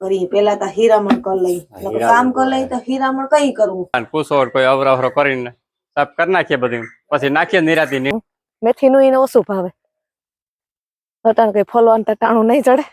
કરી પેલા તો હીરામણ કર લઈ. કામ કર લઈ તો હીરામણ કઈ કરવું પૂછો કોઈ અવરાવરો અવરો કરીને. સાફ કરી નાખીએ બધું પછી નાખીએ નિરાતી ની મેથીનું એને ઓછું ભાવે. અટાણ કઈ ફોલવાનું તો ટાણું નહીં ચડે.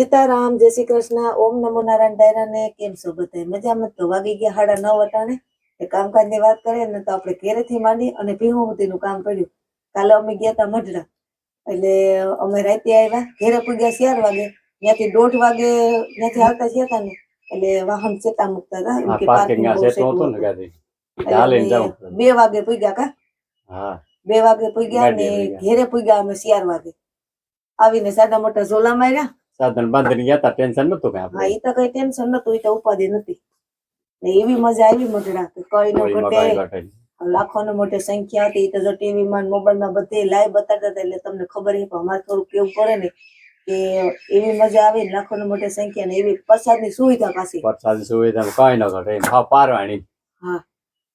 સીતારામ જય શ્રી કૃષ્ણ ઓમ નમો નારાયણ ડાયરાને કેમ છો બધા મજામાં તો વાગી ગયા હાડા નવ અટાણે. એ કામકાજની વાત કરીએ ને તો આપણે ઘેરેથી માંડી અને ભીહું સુધીનું કામ પડ્યું. કાલે અમે ગયા હતા મઢડા. એટલે અમે રાતે આવ્યા. ઘેરે પૂગ્યા ચાર વાગે. ત્યાંથી દોઢ વાગે ત્યાંથી આવતા થયા હતા ને. એટલે વાહન ચેતા મૂકતા હતા એમ કે પાર્કિંગ. બે વાગે પૂગ્યા કા? બે વાગે પૂગ્યા ને ઘેરે પૂગ્યા અમે ચાર વાગે. આવીને સાદા મોટા ઝોલા માર્યા. સાધન બાંધીને ગયા તા ટેન્શન નતું કઈ હા એ તો કઈ ટેન્શન નતું એ તો ઉપાધિ નથી એવી મજા આવી મઢડા કે કઈ ન હોળીમાં ઘટે ઘટે લાખો નો મોટી સંખ્યા હતી તો જો ટીવી માં મોબાઈલમાં બધે લાઈવ બતાડતા હતા એટલે તમને ખબર છે અમારે થોડું કેવું પડે ને કે એવી મજા આવી ને લાખો ને મોટી સંખ્યા ને એવી પ્રસાદની સુવિધા પાછી વરસાદની સુવિધા કઈ ન ઘટે. હા પારવાણી હા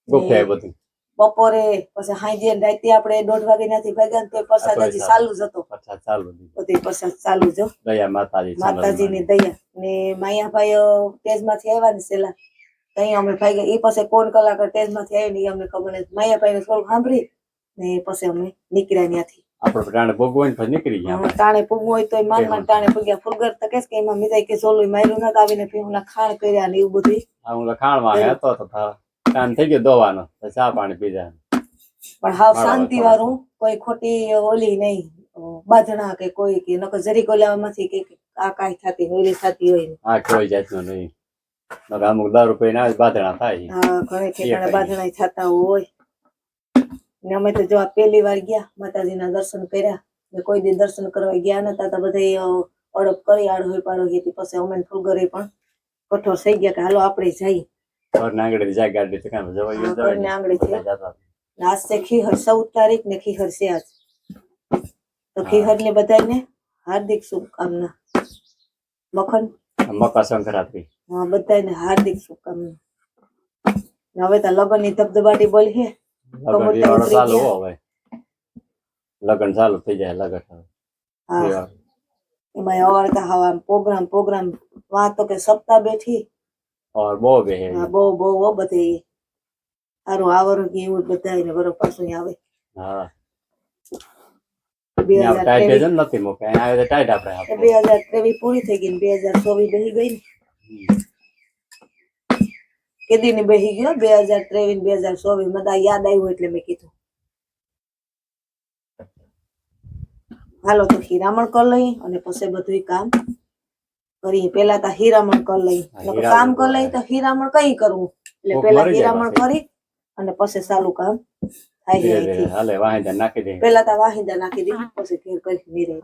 ગુફે બધું બપોરે પછી હાઈ જે રાતે આપણે દોઢ વાગે નથી ભાગ્યા તો પ્રસાદ હજી ચાલુ. જ હતો પ્રસાદ ચાલુ. બધી પ્રસાદ ચાલુ જો દયા માતાજી માતાજીની દયા. ને માયાભાઈ તેજમાંથી આવ્યા ને છેલ્લા. તો અહીંયા અમે ભાઈ એ પાસે કોણ કલાકાર તેજમાંથી આવી ને અમને ખબર નથી. માયાભાઈ ને થોડું સાંભળી ને પછી અમે નીકળ્યા ત્યાંથી. આપણે ભોગવું પછી નીકળી ગયા ટાણે પૂગવું હોય તો માન માન ટાણે પૂગ્યા ફુલગર તો કેસ કે એમાં મીરાઈ કે સોલું માર્યું નથી આવીને ખાણ કર્યા ને એવું બધું હું ખાણવા હતો તો થા- થઈ ગયો દોવાનો. ચા પાણી પીધા. પણ હાવ શાંતિ વાળું. કોઈ ખોટી ઓલી નહીં. બાંધણા કે કોઈ કે નકર જરીક ઓલામાંથી કે આ કાંઈ થતી ઓલી થતી હોય. આ કોઈ જાતનું નહીં. નકર અમુક દારૂ પીને આવે બાધણા થાય હા ઘણે ઠેકાણે. બાંધણા થતા હોય. ને અમે તો જો પહેલી વાર ગયા માતાજીના દર્શન કર્યા. ને કોઈ દી દર્શન કરવા ગયા નતા તો બધા અડપ કરી આડોઈ પાડોઈ હતી. પછી અમે ને પણ કઠોર થઈ ગયા કે હાલો આપણે જઈએ. ઘરના આગળ જાય ગાડી તો કામ જવાય ઘરના આંગળે છે. આજ છે ખીહર ચૌદ તારીખ ને ખીહર છે આજ. તો હા. ખીહર ને બધાને હાર્દિક શુભકામના. મખન? મકર સંક્રાંતિ. હા બધાને હાર્દિક શુભકામના. હવે તો લગનની ધબધબાટી બોલી હે. ચાલુ હવે. લગન ચાલુ થઈ જાય લગન હા. એમાં અવારતા હવા પ્રોગ્રામ પ્રોગ્રામ. વાત તો કે સપ્તાહ બેઠી. ઓર બહુ બે હે. બહુ બહુ બધે સારું આવરું કે એવું બધા ને બરો પાછું આવે. હા. બે હજાર ટાઈટ ત્રેવીસ. જ નથી મૂકે આવે ટાઈટ આપણે બે હજાર ત્રેવીસ પૂરી થઈ ગઈ ને બે હજાર ચોવીસ બેસી ગઈ ને. કેદી ની બેસી ગયો બે હજાર ત્રેવીસ બે હજાર ચોવીસ. મને યાદ આવ્યું એટલે મેં કીધું. હાલો તો હીરામણ કર લઈ અને પછી બધું કામ કરી પેલા તો હીરામણ કર લઈ કામ કર લઈ તો હીરામણ કઈ કરવું? એટલે પેલા હીરામણ કરી અને પછી સારું કામ. થાય ધીરે છે ધીરે અહીંથી. હાલે વાહિંદા નાખી દે પેલા તો વાહિંદા નાખી દીધી પછી ઘેર કરી નીરે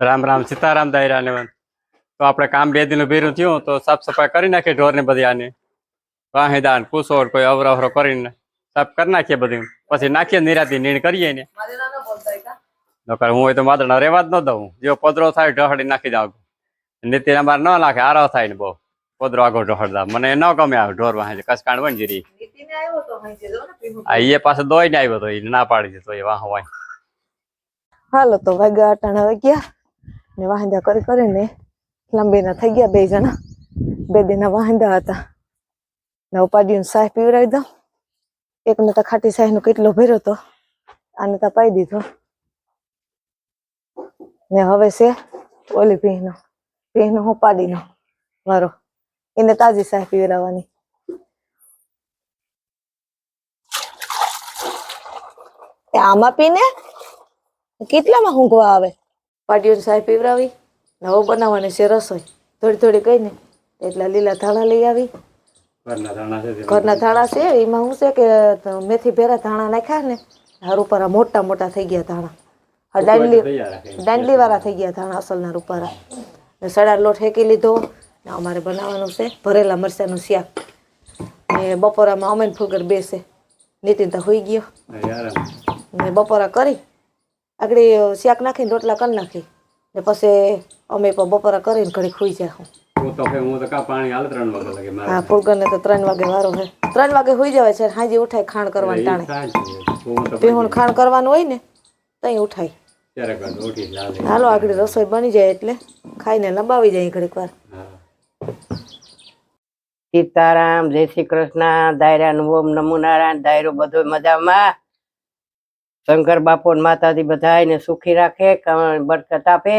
રામ રામ સીતારામ દાયરા ને તો આપણે કામ બે દિન ભેરું થયું તો સાફ સફાઈ કરી નાખીએ ઢોર ને બધી આને વાહિદા ને કુસોડ કોઈ અવરો અવરો કરીને સાફ કરી નાખીએ બધું પછી નાખીએ નિરાતી નીણ કરીએ ને નકર હું હોય તો માદણા રેવા જ ન દઉં જો પદરો થાય ઢહડી નાખી દઉં નીતિ અમારે ન નાખે આરો થાય ને બહુ પદરો આગળ ઢહડતા મને ન ગમે આ ઢોર વાહે કસકાણ હોય ને જીરી. તો ને. આ એ પાસે દોઈ ને આવ્યો તો એ ના પાડી દીધો એ વાહ વાહ. હાલો તો વાગ્યા અટાણ હવે ગયા ને વાહંદા કરી કરીને લાંબીના થઈ ગયા બે જણા. બે દિના વાહંદા હતા. ને ઉપાડ્યું સાહ પીવરાવી દઉં. એક તો ખાટી સાહીનો કેટલો ભર્યો હતો આને તો પાઈ દીધો. ને હવે છે ઓલી ભીનો. ભીનો હું પાડીનો મારો એને તાજી સાહ પીવરાવવાની એ આમાં પીને કેટલામાં ઊંઘવા આવે? પાટીઓની સાહેબ પીવરાવી નવો બનાવવાની છે રસોઈ. થોડી થોડી કઈ ને એટલા લીલા ધાણા લઈ આવી. ઘરના ધાણા છે એમાં શું છે કે મેથી ભેરા ધાણા નાખ્યા ને હાર ઉપર મોટા મોટા થઈ ગયા ધાણા. દાંડલી દાંડલી વાળા થઈ ગયા ધાણા અસલના રૂપારા. સડા લોટ હેકી લીધો અમારે બનાવવાનું છે ભરેલા મરચાંનું શાક. ને બપોરામાં અમેન ફુગર બેસે. નીતિન તો હોઈ ગયો. ને બપોરા કરી આગળ શાક નાખીને રોટલા કરી નાખી. ને પછી અમે પણ બપોરા કરીને ઘડી ખોઈ જાય હું હું તો ત્રણ વાગે હા ફુલગરને તો ત્રણ વાગે વારો હે ત્રણ વાગે હોઈ જવાય છે હાજી ઉઠાય ખાણ કરવાનું ટાણે. હું ખાણ કરવાનું હોય ને ત્યાં ઉઠાય. હાલો આગળ રસોઈ બની જાય એટલે ખાઈને લંબાવી જાય ઘડીક વાર. સીતારામ જય શ્રી કૃષ્ણ દાયરા નમો નારાયણ દાયરો બધો મજામાં. શંકર બાપુ માતાજી બધાને સુખી રાખે બરકત આપે.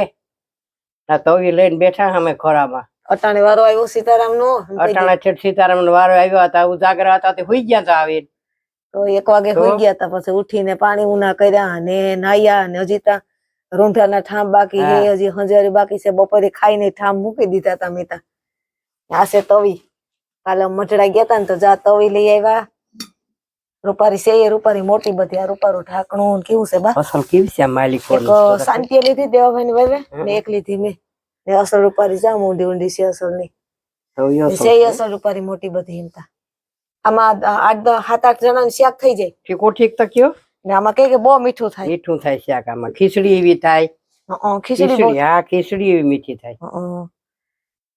આ તવી લઈને બેઠા અમે ખોરામાં. અટાણે વારો આવ્યો સીતારામ નો અટાણા છેટ સીતારામ નો વારો આવ્યો હતા ઉજાગરા હતા તે હોઈ ગયા હતા આવી તો એક વાગે? હોઈ ગયા તા પછી ઉઠીને પાણી ઉના કર્યા ને નાયા ને હજી તા રૂંઢાના ઠામ બાકી હા. હજી હજારી બાકી છે બપોરે ખાઈને ઠામ મૂકી દીધા તા મેં તા. આ છે તવી. કાલે મઢડા ગયા તા ને તો જા તવી લઈ આવ્યા. રૂપારી છે એ રૂપારી મોટી બધી. આ રૂપારું ઢાંકણું કેવું છે બા? અસલ કેવી છે માલિક એક શાંતિ લીધી દેવાભાઈ ની વાવે ને એક લીધી મેં. ને અસલ રૂપારી જામ ઊંડી ઊંડી છે અસલની છે અસલ રૂપારી મોટી બધી હિંતા આમાં આઠ સાત આઠ જણા શાક થઈ જાય. ઠીકો ઠીક તો કયો? ને આમાં કઈ કે બહુ મીઠું થાય. મીઠું થાય શાક આમાં. ખીચડી એવી થાય. ખીચડી હા ખીચડી એવી મીઠી થાય.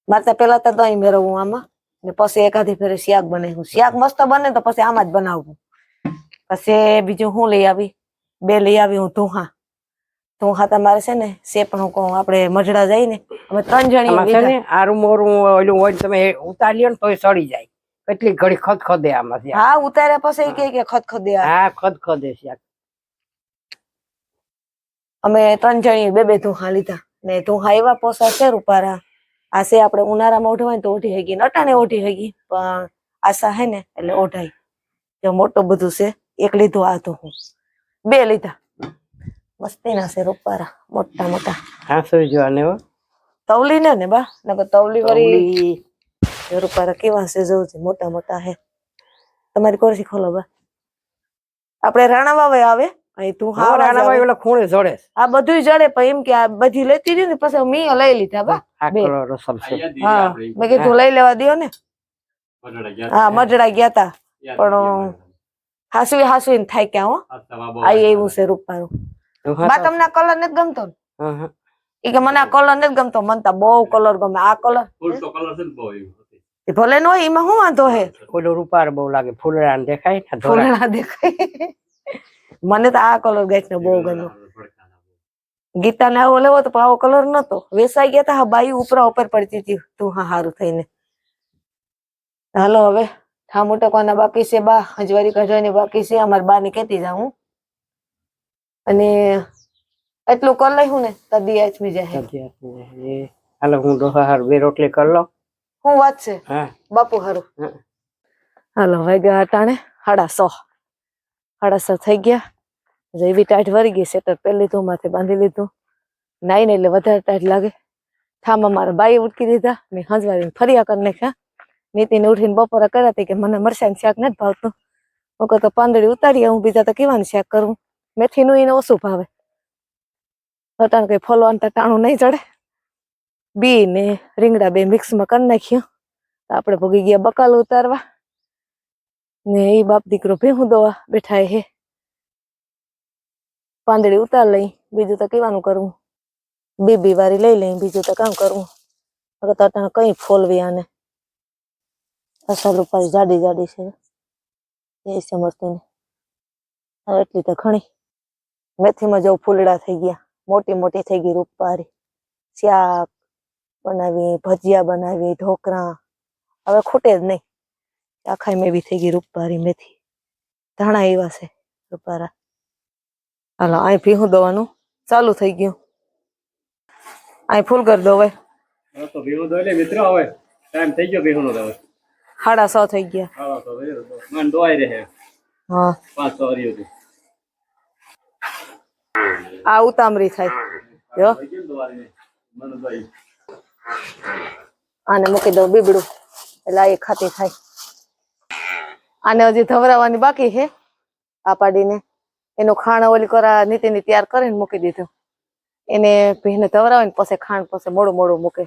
મારે પેલા તો દહીં મેળવવું આમાં. ને પછી એકાદી ફેરે શાક બનાવ્યું. શાક મસ્ત બને તો પછી આમાં જ બનાવવું. પછી બીજું હું લઈ આવી? બે લઈ આવી હું ધોહા. ધોહા તમારે છે ને શેપ હું કહું આપણે મજડા જઈ ને અમે ત્રણ જણી આરું મોરું ઓલું હોય તમે ઉતારી ને તોય સડી જાય. કેટલી ઘડી ખત ખદે આમાં હા ઉતાર્યા પછી કે કે ખત ખદે હા ખદ ખદે શાક. અમે ત્રણ જણી બે બે ધોહા લીધા. ને ધોહા એવા પોસા છે રૂપારા. આ છે આપણે ઉનાળામાં ઓઢવાય ને તો ઓઢી હગી નટાને ઓઢી હગી પણ આશા હે ને એટલે ઓઢાય. જો મોટું બધું છે એક લીધું આ હું. બે લીધા. મસ્તીના છે રૂપારા મોટા મોટા. હા શું જોવાને હો. તવલી ને ને બા નકર તવલી વાળી રૂપારા કેવા છે જોઉં છે મોટા મોટા હે. તમારી કોરસી ખોલો બા. આપણે રાણા વાવે આવે. અહીં તું હા હા રાણાભાઈ ખૂણે જોડે આ બધું જડે પણ એમ કે આ બધી લેતી હતી ને પછી મેં લઈ લીધા બા. છે. હા. મેં કીધું લઈ લેવા દ્યો ને. હા મજડા ગયા તા પણ હાસવી હાસવી ને થાય ક્યાં હો. આ એવું છે. રૂપારું બા તમને કલર નથી ગમતો. ઈ કે મને આ કલર નથી ગમતો. મને તો બહુ કલર ગમે. આ કલર ફૂલ તો કલર છે ને બહુ એવો. ભલે ન હોય એમાં શું વાંધો હે? ઓલો રૂપાર બહુ લાગે. ફૂલડા ને દેખાય ફૂલડા દેખાય. મને તો આ કલર ગાઈસ બહુ ગમ્યો. ગીતા ને આવો લેવો તો આવો કલર નતો. વેસાઈ ગયા તા બાઈ ઉપરા ઉપર પડતી હતી. તું હા સારું થઈને. હાલો હવે. ઠામ ઉટકવાના બાકી છે? બા હજવારી કાઢવાની બાકી છે. અમારી બા ને કેતી જાઉં અને એટલું કર લઈ હું ને તદી આચમી જાય. હાલો હું ડોહા હાર બે રોટલી કર લો હું વાત છે? હા. બાપુ હારું. હા. હાલો વાગ્યા અટાણે સાડા સો. સાડા સો થઈ ગયા. જેવી ટાઈટ વળી ગઈ સેટર પહેરી લીધું માથે બાંધી લીધું. નાઈને એટલે વધારે ટાઈટ લાગે. થામાં મારા બાઈ ઉટકી દીધા. મેં હંજવારીને ફરિયા કરી નાખ્યા. નીતિને ઉઠીને બપોરે કર્યા કે મને મરચાંનું શાક નથી ભાવતું. કહું તો પાંદડી ઉતારીએ, હું બીજા તો કેવાનું શાક કરું? મેથીનું એને ઓછું ભાવે. અટાણ કઈ ફોલવાનું તો ટાણું નહીં ચડે. બી ને રીંગણા બે મિક્સમાં કરી નાખ્યું. આપણે ભોગી ગયા બકાલ ઉતારવા. ને એ બાપ દીકરો ભેહું દોવા બેઠા હે. પાંદડી ઉતાર લઈ, બીજું તો કેવાનું કરવું બીબી વારી લઈ લઈ, બીજું તો કામ કરવું અગર તો અટાણે કઈ ફોલવી આને? અસલ ઉપર જાડી જાડી છે. એ સમજતી એટલી તો ઘણી. મેથીમાં જવું ફૂલડા થઈ ગયા. મોટી મોટી થઈ ગઈ રૂપારી શાક બનાવી, ભજીયા બનાવી, ઢોકરા. હવે ખૂટે જ નહીં. આખા મેં થઈ ગઈ રૂપારી મેથી. ધાણા એવા છે રૂપારા હાલો અહીં ભીહું દવાનું. ચાલુ થઈ ગયું. અહીં ફૂલ કરી દો હવે. મિત્રો ટાઈમ થઈ ગયો સાડા સો થઈ ગયા. હાલો તો ભેહું મન દોવાઈ રહે. હા. પાંચ સો હરિયું આ ઉતામરી થાય. જો. આને મૂકી દઉં બીબડું. એટલે આ ખાતી થાય. આને હજી ધવરાવાની બાકી છે આ પાડીને. એનો ખાણ ઓલી કરા નીતિ ની તૈયાર કરીને મૂકી દીધું. એને ભીને ધવરાવે ને પછી ખાણ પછી મોડું મોડું મૂકે.